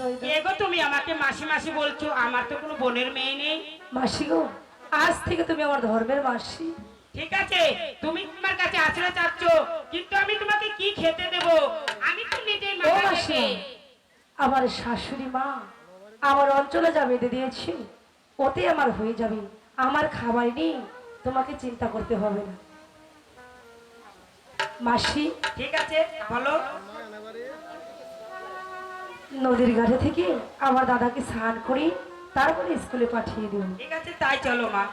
আশ্রয় দাও এগো তুমি আমাকে মাসি মাসি বলছো আমার তো কোনো বোনের মেয়ে নেই। মাসি গো আজ থেকে তুমি আমার ধর্মের মাসি। ঠিক আছে তুমি তোমার কাছে আশ্রয় চাচ্ছ কিন্তু আমি তোমাকে কি খেতে দেব? আমি তো নিজেই মাসি আমার শাশুড়ি মা আমার অঞ্চলে যা বেঁধে দিয়েছে ওতে আমার হয়ে যাবে। আমার খাবার নেই তোমাকে চিন্তা করতে হবে না। মাসি ঠিক আছে বলো। নদীর ঘাটে থেকে আমার দাদাকে স্নান করি তারপরে স্কুলে পাঠিয়ে দিন ঠিক আছে, তাই চলো মা।